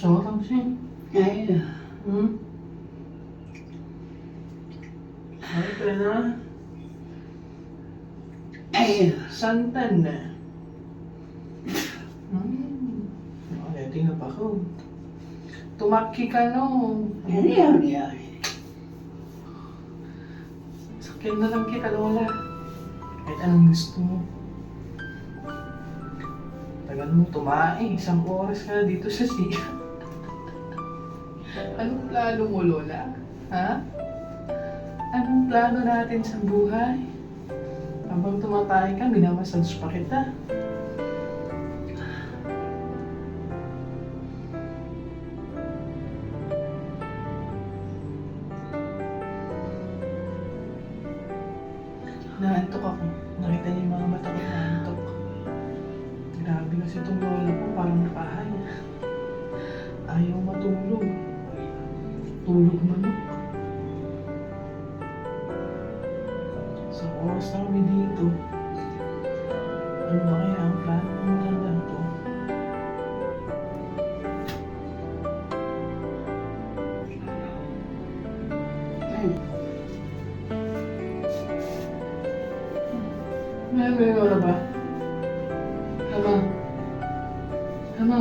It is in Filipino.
Sarap siya. Ay, Hmm? Ay, ka na. ay, Santan na. Hmm. Ay, tingnan pa ko. Tumaki ka no. ano yan yan? Sakyan na lang kita, Lola. Kahit anong gusto mo. Tagal mo. Isang oras ka dito sa siya. Anong plano mo, Lola? Ha? Anong plano natin sa buhay? Habang tumatay ka, minamassage pa kita. Naantok ako. Nakita niyo yung mga mata ko naantok. Grabe kasi itong lola ko, parang nakahay. Ayaw matulog. Tulog manok. Sa oras na kami dito, ano ba kaya ang plano ng matanda to? Ay, May may wala ba? Tama. Tama.